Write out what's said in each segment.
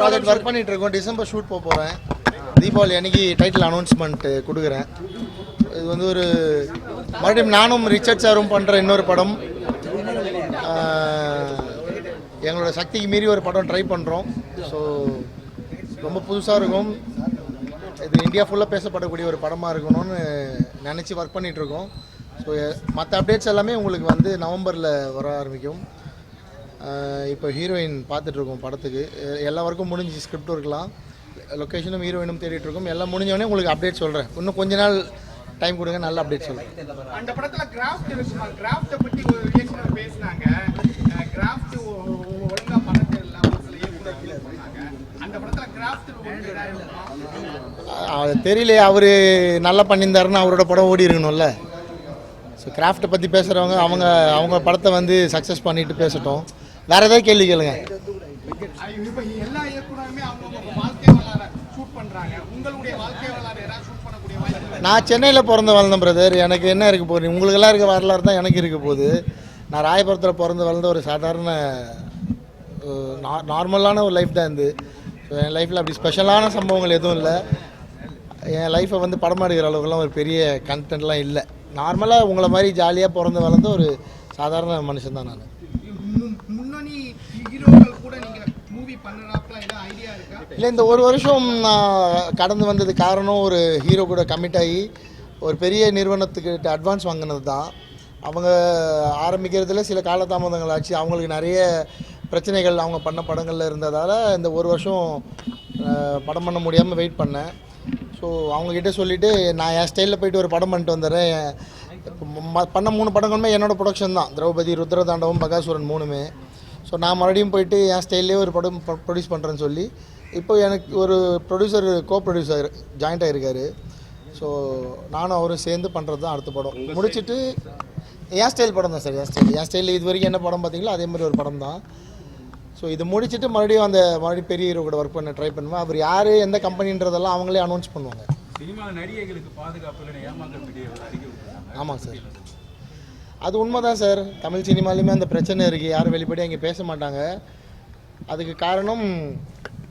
Project work பண்ணிட்டு இருக்கோம் December shoot போக போகிறேன் தீபாவளி அன்னைக்கு டைட்டில் அனௌன்ஸ்மெண்ட் கொடுக்குறேன். இது வந்து ஒரு மறுபடியும் நானும் ரிச்சர்ட் சாரும் பண்ணுற இன்னொரு படம். எங்களோட சக்திக்கு மீறி ஒரு படம் ட்ரை பண்ணுறோம் ஸோ ரொம்ப புதுசாக இருக்கும். இது இந்தியா ஃபுல்லாக பேசப்படக்கூடிய ஒரு படமாக இருக்கணும்னு நினச்சி ஒர்க் பண்ணிகிட்ருக்கோம் ஸோ மற்ற அப்டேட்ஸ் எல்லாமே உங்களுக்கு வந்து நவம்பரில் வர ஆரம்பிக்கும். இப்போ ஹீரோயின் பார்த்துட்ருக்கோம் படத்துக்கு. எல்லா ஒர்க்கும் முடிஞ்சு ஸ்கிரிப்ட் இருக்கலாம் லொக்கேஷனும் ஹீரோயினும் தேடிட்டு இருக்கோம் எல்லாம் முடிஞ்சவொடனே உங்களுக்கு அப்டேட் சொல்கிறேன் இன்னும் கொஞ்ச நாள் டைம் கொடுங்க நல்ல அப்டேட் சொல்கிறேன் அந்த படத்துல கிராஃப்ட் இருக்குமா? கிராஃப்ட பத்தி ஒரு ரியாக்ஷன் பேசினாங்க. கிராஃப்ட் ஒழுங்கா பண்ண தெரியல ஒரு சில இயக்குனர்கள் சொன்னாங்க அந்த படத்துல கிராஃப்ட் தெரியலையே அவர் நல்லா பண்ணியிருந்தாருன்னு அவரோட படம் ஓடி இருக்கணும்ல. ஸோ கிராஃப்ட்டை பற்றி பேசுகிறவங்க அவங்க அவங்க படத்தை வந்து சக்ஸஸ் பண்ணிட்டு பேசட்டும். வேறு ஏதாவது கேள்வி கேளுங்க. நான் சென்னையில் பிறந்து வளர்ந்தேன் பிரதர் எனக்கு என்ன இருக்க போகுது? உங்களுக்கெல்லாம் இருக்க வரலாறு தான் எனக்கு இருக்க போகுது. நான் ராயபுரத்தில் பிறந்து வளர்ந்த ஒரு சாதாரண நார்மலான ஒரு லைஃப் தான் ஸோ என் லைஃப்பில் அப்படி ஸ்பெஷலான சம்பவங்கள் எதுவும் இல்லை. என் லைஃப்பை வந்து படம் எடுக்கிற அளவுக்குலாம் ஒரு பெரிய கண்டென்ட்லாம் இல்லை. நார்மலாக உங்களை மாதிரி ஜாலியாக பிறந்து வளர்ந்த ஒரு சாதாரண மனுஷன் தான் நான் மு- முன்னணி ஹீரோக்கள் கூட நீங்க மூவி பண்ணுறாப்ல ஏதாவது ஐடியா இருக்கா இல்லை இந்த ஒரு வருஷம் நான் கடந்து வந்தது காரணம் ஒரு ஹீரோ கூட கமிட் ஆகி ஒரு பெரிய நிறுவனத்துக்கிட்ட அட்வான்ஸ் வாங்கினது தான். அவங்க ஆரம்பிக்கிறதுல சில காலதாமதங்கள் ஆச்சு. அவங்களுக்கு நிறைய பிரச்சனைகள் அவங்க பண்ண படங்களில் இருந்ததால் இந்த ஒரு வருஷம் படம் பண்ண முடியாமல் வெயிட் பண்ணேன். ஸோ அவங்கக்கிட்ட சொல்லிவிட்டு நான் என் ஸ்டைலில் போயிட்டு ஒரு படம் பண்ணிட்டு வந்துடுறேன். ம- பண்ண மூணு படங்களுமே என்னோட ப்ரொடக்ஷன் தான். திரௌபதி ருத்ரதாண்டவம் பகாசுரன் மூணுமே. ஸோ நான் மறுபடியும் போயிட்டு என் ஸ்டைல்லே ஒரு படம் ப்ரொடியூஸ் பண்ணுறேன்னு சொல்லி இப்போ எனக்கு ஒரு ப்ரொடியூசர் கோ ப்ரொடியூசர் ஜாயிண்ட் ஆகிருக்காரு ஸோ நானும் அவரும் சேர்ந்து பண்ணுறது தான் அடுத்த படம். முடிச்சுட்டு என் ஸ்டைல் படம் தான் சார் என் ஸ்டைல் என் ஸ்டைலில் இது வரைக்கும் என்ன படம் பார்த்தீங்களோ அதே மாதிரி ஒரு படம் தான். ஸோ இது முடிச்சுட்டு மறுபடியும் அந்த மறுபடியும் பெரிய ஹீரோ கூட ஒர்க் பண்ண ட்ரை பண்ணுவேன். அவர் யார் எந்த கம்பெனின்றதெல்லாம் அவங்களே அனௌன்ஸ் பண்ணுவாங்க. ஆமாம் சார். அது உண்மைதான் சார். தமிழ் சினிமாலையுமே அந்த பிரச்சனை இருக்குது யாரும் வெளிப்படையாக இங்கே பேச மாட்டாங்க. அதுக்கு காரணம்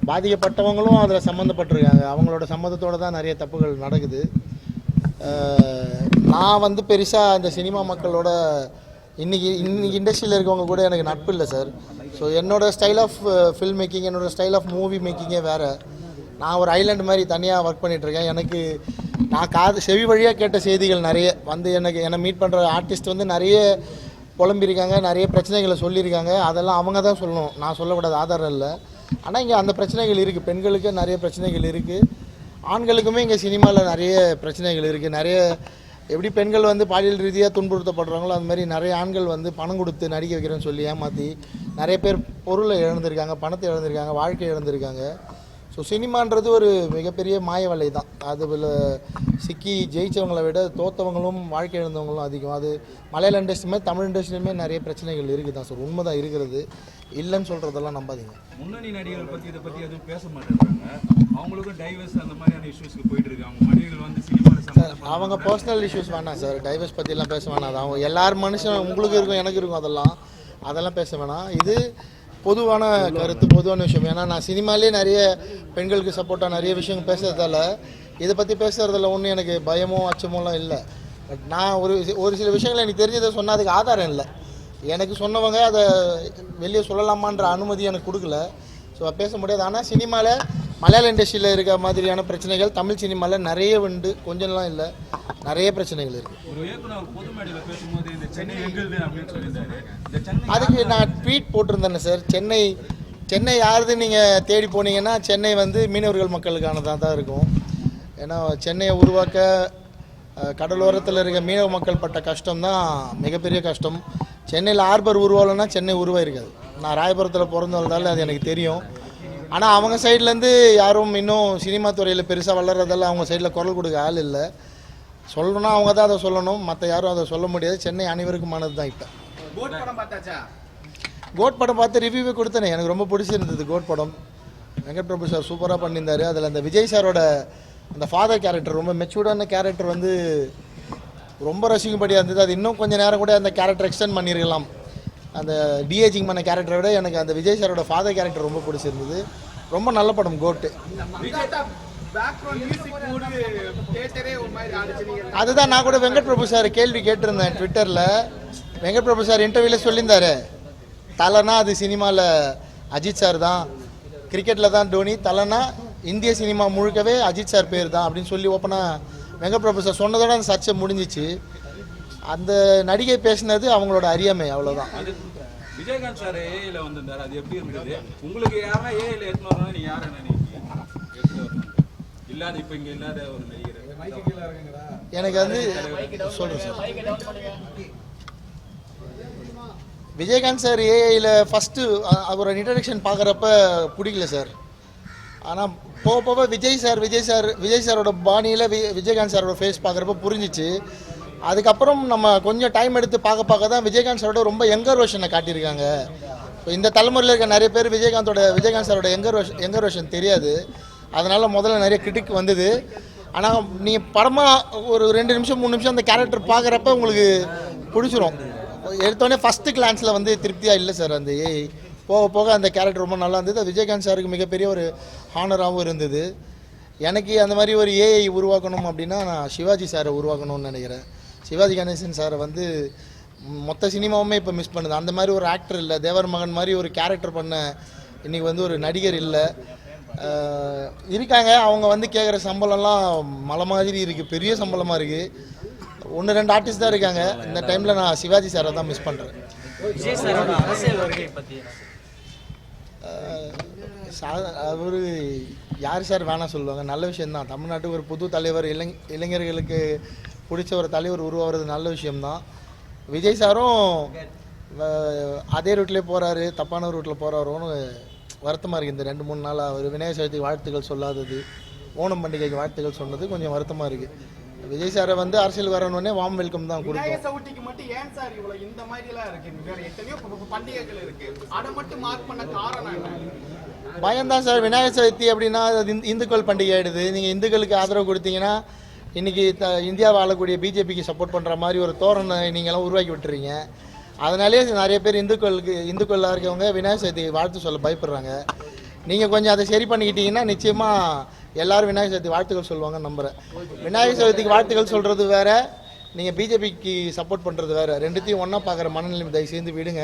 பாதிக்கப்பட்டவங்களும் அதில் சம்மந்தப்பட்டிருக்காங்க. அவங்களோட சம்மந்தத்தோடு தான் நிறைய தப்புகள் நடக்குது. நான் வந்து பெருசாக அந்த சினிமா மக்களோட இன்றைக்கி இன்னைக்கு இண்டஸ்ட்ரியில் இருக்கவங்க கூட எனக்கு நட்பு இல்லை சார். ஸோ என்னோடய ஸ்டைல் ஆஃப் ஃபில்ம் மேக்கிங் என்னோட ஸ்டைல் ஆஃப் மூவி மேக்கிங்கே வேறு. நான் ஒரு ஐலண்ட் மாதிரி தனியாக ஒர்க் பண்ணிகிட்ருக்கேன் எனக்கு நான் காது செவி வழியாக கேட்ட செய்திகள் நிறைய வந்து எனக்கு என்னை மீட் பண்ணுற ஆர்டிஸ்ட் வந்து நிறைய புலம்பியிருக்காங்க நிறைய பிரச்சனைகளை சொல்லியிருக்காங்க. அதெல்லாம் அவங்க தான் சொல்லணும். நான் சொல்லக்கூடாது ஆதாரம் இல்லை. ஆனால் இங்கே அந்த பிரச்சனைகள் இருக்குது பெண்களுக்கு நிறைய பிரச்சனைகள் இருக்குது ஆண்களுக்குமே இங்கே சினிமாவில் நிறைய பிரச்சனைகள் இருக்குது நிறைய எப்படி பெண்கள் வந்து பாலியல் ரீதியாக துன்புறுத்தப்படுறாங்களோ அது மாதிரி நிறைய ஆண்கள் வந்து பணம் கொடுத்து நடிக்க வைக்கிறேன்னு சொல்லி ஏமாற்றி நிறைய பேர் பொருளை இழந்திருக்காங்க பணத்தை இழந்திருக்காங்க வாழ்க்கை இழந்திருக்காங்க. ஸோ சினிமான்றது ஒரு மிகப்பெரிய மாய வலை தான் அதில் சிக்கி ஜெயிச்சவங்களை விட தோத்தவங்களும் வாழ்க்கை இழந்தவங்களும் அதிகம். அது மலையாள இண்டஸ்ட்ரியுமே தமிழ் இண்டஸ்ட்ரியுமே நிறைய பிரச்சனைகள் இருக்குது தான் சார் உண்மை தான் இருக்கிறது. இல்லைன்னு சொல்கிறதெல்லாம் நம்பாதீங்க. முன்னணி நடிகர்கள் பத்தி இதை பத்தி எதுவும் பேச மாட்டேங்கிறாங்க அவங்களுக்கும் டைவர்ஸ் அந்த மாதிரியான இஷ்யூஸ்க்கு போயிட்டு இருக்கு. அவங்க மனைவிகள் வந்து சம்மந்தப்பட்ட அவங்க பர்சனல் இஷ்யூஸ் வேணாம் சார். டைவர்ஸ் பற்றிலாம் பேச வேணாம். அது அவங்க எல்லார் மனுஷன் உங்களுக்கு இருக்கும் எனக்கு இருக்கும் அதெல்லாம். அதெல்லாம் பேச வேணாம். இது பொதுவான கருத்து பொதுவான விஷயம். ஏன்னா நான் சினிமாலே நிறைய பெண்களுக்கு சப்போர்ட்டாக நிறைய விஷயங்கள் பேசுறதால இதை பற்றி பேசுறதுல ஒன்றும் எனக்கு பயமோ அச்சமோலாம் இல்லை. பட் நான் ஒரு ஒரு சில விஷயங்கள் எனக்கு தெரிஞ்சதை சொன்னதுக்கு ஆதாரம் இல்லை. எனக்கு சொன்னவங்க அதை வெளியே சொல்லலாமான்ற அனுமதி எனக்கு கொடுக்கல. ஸோ பேச முடியாது. ஆனால் சினிமாவில் மலையாள இண்டஸ்ட்ரியில் இருக்க மாதிரியான பிரச்சனைகள் தமிழ் சினிமாவில் நிறைய உண்டு. கொஞ்சம்லாம் இல்லை. நிறைய பிரச்சனைகள் இருக்குது அதுக்கு நான் ட்வீட் போட்டிருந்தேனே சார். சென்னை சென்னை யாருது நீங்கள் தேடி போனீங்கன்னா சென்னை வந்து மீனவர்கள் மக்களுக்கானதாக தான் இருக்கும். ஏன்னா சென்னையை உருவாக்க கடலோரத்தில் இருக்க மீனவ மக்கள் பட்ட கஷ்டம் தான் மிகப்பெரிய கஷ்டம். சென்னையில் ஹார்பர் உருவாகலைன்னா சென்னை உருவாயிருக்காது. நான் ராயபுரத்தில் பிறந்து வளர்ந்தாலும் அது எனக்கு தெரியும். ஆனால் அவங்க சைட்லேருந்து யாரும் இன்னும் சினிமா துறையில் பெருசாக வளர்றதெல்லாம் அவங்க சைடில் குரல் கொடுக்க ஆள் இல்லை. சொல்லணும்னா அவங்க தான் அதை சொல்லணும். மற்ற யாரும் அதை சொல்ல முடியாது. சென்னை அனைவருக்குமானது தான் இப்போ. கோட் படம் பார்த்தாச்சா? கோட் படம் பார்த்து ரிவ்யூவே கொடுத்தேனே. எனக்கு ரொம்ப பிடிச்சிருந்தது கோட் படம். வெங்கட் பிரபு சார் சூப்பராக பண்ணியிருந்தாரு. அதில் அந்த விஜய் சாரோட அந்த ஃபாதர் கேரக்டர் ரொம்ப மெச்சூர்டான கேரக்டர் வந்து ரொம்ப ரசிக்கும்படியாக இருந்தது. அது இன்னும் கொஞ்சம் நேரம் கூட அந்த கேரக்டர் எக்ஸ்டெண்ட் பண்ணியிருக்கலாம். அந்த டிஏஜிங் பண்ண கேரக்டரை விட எனக்கு அந்த விஜய் சாரோட ஃபாதர் கேரக்டர் ரொம்ப பிடிச்சிருந்தது. ரொம்ப நல்ல படம் கோட்டு அதுதான் நான் கூட வெங்கட் பிரபு சார் கேள்வி கேட்டிருந்தேன் ட்விட்டரில் வெங்கட் பிரபு சார் இன்டர்வியூவில் சொல்லியிருந்தாரு. தலைனா அது சினிமாவில் அஜித் சார் தான். கிரிக்கெட்டில் தான் டோனி தலைனா இந்திய சினிமா முழுக்கவே அஜித் சார் பேர் தான் அப்படின்னு சொல்லி ஓப்பனாக வெங்கட் பிரபு சார் சொன்னதோட அந்த சர்ச்சை முடிஞ்சிச்சு. அந்த நடிகை பேசினது அவங்களோட அறியாமை அவ்வளோதான் அது விஜயகாந்த் சார் ஏஐல வந்திருந்தாரு. அது எப்படி இருந்தது? உங்களுக்கு யாரா ஏஐல எடுத்துன்னு வரணும் நீங்க யாரை நினைக்கிறீங்க? இல்லாத இப்ப இங்க இல்லாத ஒரு நடிகர். எனக்கு வந்து சொல்கிறேன் சார் விஜயகாந்த் சார் ஏஐயில் ஃபஸ்ட்டு அவரோட இன்ட்ரடக்ஷன் பார்க்குறப்ப பிடிக்கல சார். ஆனால் போக போக விஜய் சார் விஜய் சார் விஜய் சாரோட பாணியில் வி விஜயகாந்த் சாரோட ஃபேஸ் பார்க்குறப்ப புரிஞ்சிச்சு. அதுக்கப்புறம் நம்ம கொஞ்சம் டைம் எடுத்து பார்க்க பார்க்க தான் விஜயகாந்த் சாரோட ரொம்ப யங்கர் வருஷனை காட்டியிருக்காங்க. இப்போ இந்த தலைமுறையில் இருக்க நிறைய பேர் விஜயகாந்தோட விஜயகாந்த் சாரோட எங்கர் வருஷன் எங்கர் வருஷன் தெரியாது. அதனால் முதல்ல நிறைய கிரிட்டிக் வந்தது. ஆனால் நீங்கள் படமாக ஒரு ரெண்டு நிமிஷம் மூணு நிமிஷம் அந்த கேரக்டர் பார்க்குறப்ப உங்களுக்கு பிடிச்சிரும். எடுத்தோடனே ஃபஸ்ட்டு கிளான்ஸில் வந்து திருப்தியாக இல்லை சார் அந்த ஏஐ போக போக அந்த கேரக்டர் ரொம்ப நல்லா இருந்தது. அது விஜயகாந்த் சாருக்கு மிகப்பெரிய ஒரு ஹானராகவும் இருந்தது. எனக்கு அந்த மாதிரி ஒரு ஏஐ உருவாக்கணும் அப்படின்னா நான் சிவாஜி சாரை உருவாக்கணும்னு நினைக்கிறேன். சிவாஜி கணேசன் சாரை வந்து மொத்த சினிமாவுமே இப்போ மிஸ் பண்ணுது. அந்த மாதிரி ஒரு ஆக்டர் இல்லை. தேவர் மகன் மாதிரி ஒரு கேரக்டர் பண்ண இன்றைக்கி வந்து ஒரு நடிகர் இல்லை. இருக்காங்க. அவங்க வந்து கேட்குற சம்பளம்லாம் மலை மாதிரி இருக்குது பெரிய சம்பளமாக இருக்குது ஒன்று ரெண்டு ஆர்டிஸ்ட் தான் இருக்காங்க. இந்த டைமில் நான் சிவாஜி சாரை தான் மிஸ் பண்ணுறேன் அவர் யார் சார்? வேணாம் சொல்லுவாங்க. நல்ல விஷயம்தான். தமிழ்நாட்டுக்கு ஒரு புது தலைவர் இளைஞ இளைஞர்களுக்கு பிடிச்ச ஒரு தலைவர் உருவாகிறது நல்ல விஷயம்தான். விஜய் சாரும் அதே ரூட்லேயே போகிறாரு தப்பான ரூட்டில் போகிறாரோன்னு வருத்தமாக இருக்குது இந்த ரெண்டு மூணு நாளாக அவர் விநாயகர் சதுர்த்திக்கு வாழ்த்துக்கள் சொல்லாதது ஓணம் பண்டிகைக்கு வாழ்த்துக்கள் சொன்னது கொஞ்சம் வருத்தமாக இருக்குது விஜய் சாரை வந்து அரசியல் வரணுன்னே வாம் வெல்கம் தான் விநாயகர் சவுட்டிக்கு மட்டும் ஏன் சார் இவ்வளவு இந்த மாதிரி எல்லாம் இருக்கு வேற எத்தனையோ பண்டிகைகள் இருக்கு. அதை மட்டும் மார்க் பண்ண காரணம் பயம்தான் சார். விநாயகர் சதுர்த்தி அப்படின்னா இந்துக்கள் பண்டிகை ஆயிடுது. நீங்கள் இந்துக்களுக்கு ஆதரவு கொடுத்தீங்கன்னா இன்றைக்கி த இந்தியா வாழக்கூடிய பிஜேபிக்கு சப்போர்ட் பண்ணுற மாதிரி ஒரு தோரணை நீங்களாம் உருவாக்கி விட்டுறீங்க. அதனாலே நிறைய பேர் இந்துக்களுக்கு இந்துக்களாக இருக்கவங்க விநாயகர் சதுர்த்திக்கு வாழ்த்து சொல்ல பயப்படுறாங்க. நீங்கள் கொஞ்சம் அதை சரி பண்ணிக்கிட்டீங்கன்னா நிச்சயமாக எல்லாரும் விநாயகர் சதுர்த்தி வாழ்த்துக்கள் சொல்லுவாங்கன்னு நம்புகிறேன் விநாயகர் சதுர்த்திக்கு வாழ்த்துக்கள் சொல்கிறது வேறு நீங்கள் பிஜேபிக்கு சப்போர்ட் பண்ணுறது வேற. ரெண்டுத்தையும் ஒன்றா பார்க்குற மனநிலைமை தயவு சேர்ந்து விடுங்க.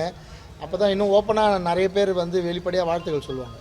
அப்போ தான் இன்னும் ஓப்பனாக நிறைய பேர் வந்து வெளிப்படையாக வாழ்த்துக்கள் சொல்லுவாங்க.